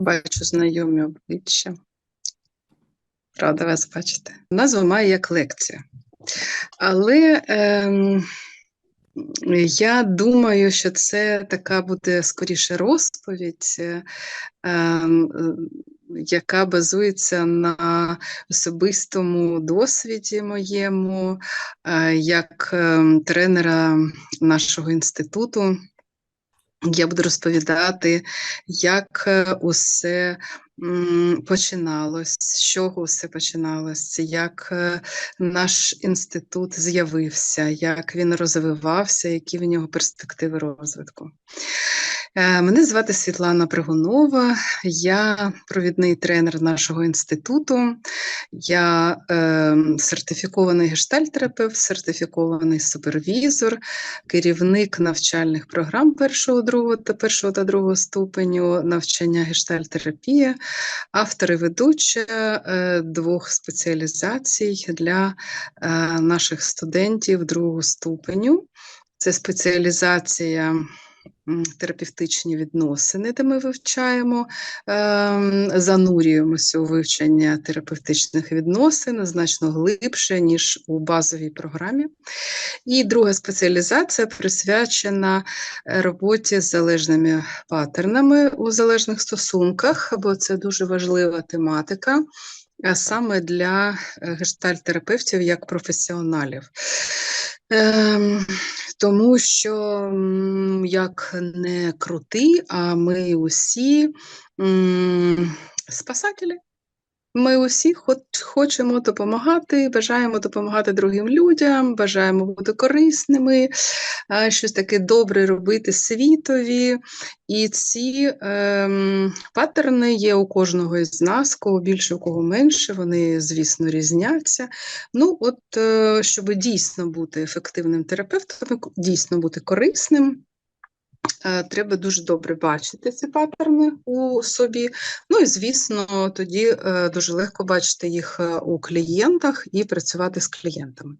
Бачу знайомі обличчя. Рада вас бачити. Назва має як лекція. Але ем, я думаю, що це така буде скоріше розповідь, е, ем, е, яка базується на особистому досвіді моєму, е, як ем, тренера нашого інституту. Я буду розповідати, як е, усе починалось, з чого все починалось, як е, наш інститут з'явився, як він розвивався, які в нього перспективи розвитку. Е, Мене звати Світлана Пригунова, я провідний тренер нашого інституту. Я е, сертифікований гештальтерапевт, сертифікований супервізор, керівник навчальних програм першого, другого та першого та другого ступеню навчання гештальтерапія, автор і ведуча е, двох спеціалізацій для е, наших студентів другого ступеню. Це спеціалізація терапевтичні відносини, де ми вивчаємо, ем, занурюємося у вивчення терапевтичних відносин значно глибше, ніж у базовій програмі. І друга спеціалізація присвячена е, роботі з залежними паттернами у залежних стосунках, бо це дуже важлива тематика. а Саме для е, гештальтерапевтів як професіоналів. Тому що як не крути, а ми усі спасателі. Ми усі хоч- хочемо допомагати, бажаємо допомагати другим людям, бажаємо бути корисними, щось таке добре робити світові. І ці ем, паттерни є у кожного із нас, кого більше, у кого менше, вони, звісно, різняться. Ну, от, е, щоб дійсно бути ефективним терапевтом, дійсно бути корисним. Е, Треба дуже добре бачити ці паттерни у собі. Ну і звісно, тоді е, дуже легко бачити їх е, у клієнтах і працювати з клієнтами.